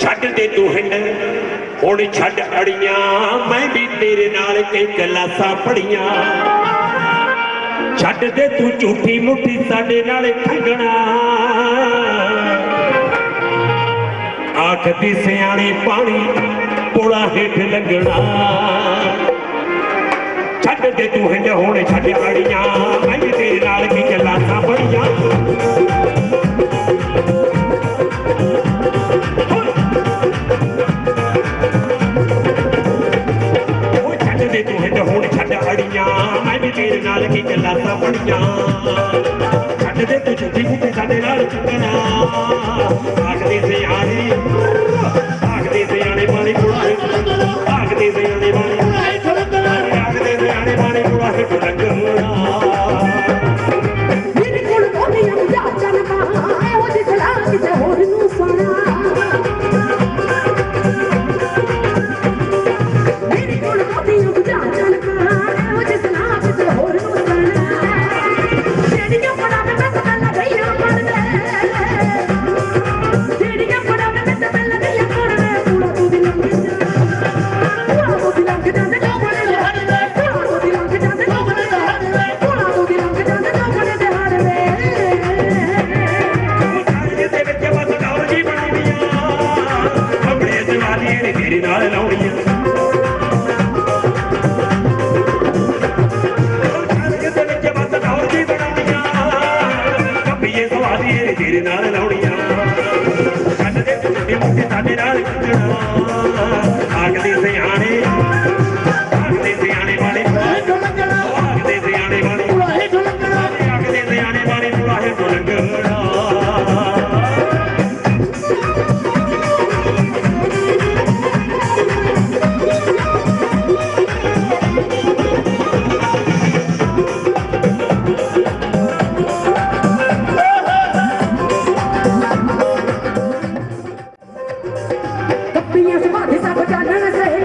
ਛੱਡ ਦੇ ਤੂੰ ਹਿੰਡ। ਹੁਣ ਛੱਡ ਅੜੀਆਂ, ਮੈਂ ਵੀ ਤੇਰੇ ਨਾਲ ਕਈ ਕਲਾਸਾਂ ਪੜੀਆਂ ਛੱਡ ਦੇ ਤੂੰ ਝੂਠੀ ਮੁੱਠੀ ਸਾਡੇ ਨਾਲ ਠੱਗਣਾ। ਆਖ ਦੀ ਸਿਆਣੀ ਪਾਣੀ ਪੁੜਾ ਹੇਠ ਲੱਗਣਾ ਛੱਡ ਦੇ ਤੂੰ ਹਿੰਡ, ਹੁਣ ਛੱਡ ਅੜੀਆਂ, ਮੈਂ ਵੀ ਤੇਰੇ ਨਾਲ ਕਈ ਕਲਾਸਾਂ ਪੜੀਆਂ ਦੇ ਨਾਲ ਚੱਕਣਾ। ਆਖਦੇ ਸਿਆਣੇ ਆਖਦੇ ਸਿਆਣੇ ਬਾਣੀ ਪੁਰਾਣੇ ਆਖਦੇ ਸਿਆਣੇ ਬਾਣੀ। ਪੁਰਾਣੇ ਆਖਦੇ ਸਿਆਣੇ ਬਾਣੀ ਪੁਰਾਣੇ ਲੱਗਣਾ Thank you.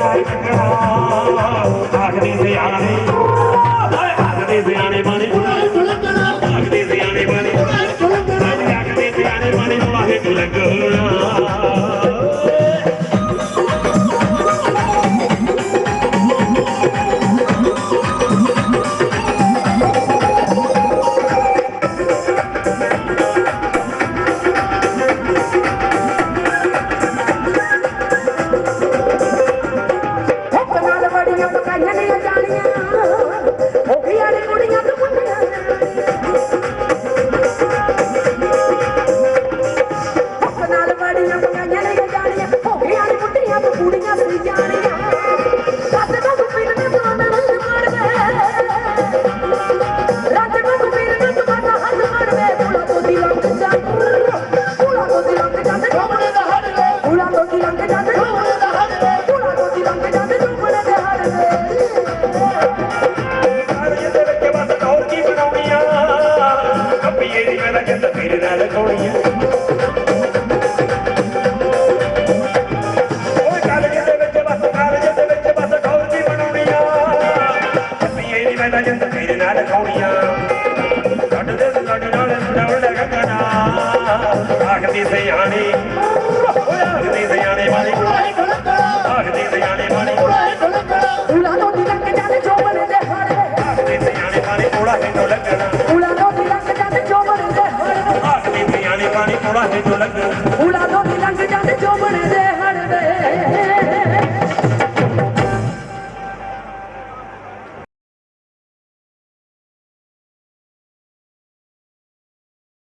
ਭਾਈ ਲੰਗੜਾ ਆਖਦੇ ਸਿਆਣੇ ਹਾਏ ਆਖਦੇ ਸਿਆਣੇ ਬਣੇ ਆਖਦੇ ਸਿਆਣੇ ਬਣੇ ਆਖਦੇ ਸਿਆਣੇ ਬਣੇ ਵਾਹੇ ਤੂੰ ਲੰਗੜਾ ਕੁੜੀਆਂ ਪਕਾਈਆਂ ਨੇ ਜਾਣੀਆਂ। ਹੋ ਗਈਆਂ ਨੇ ਕੁੜੀਆਂ ਤੋਂ ਮੁੰਡਿਆਂ ਨਾਲ ਬੜੀਆਂ ਪਕਾਈਆਂ அருளகங்கனா ராகதிசையானே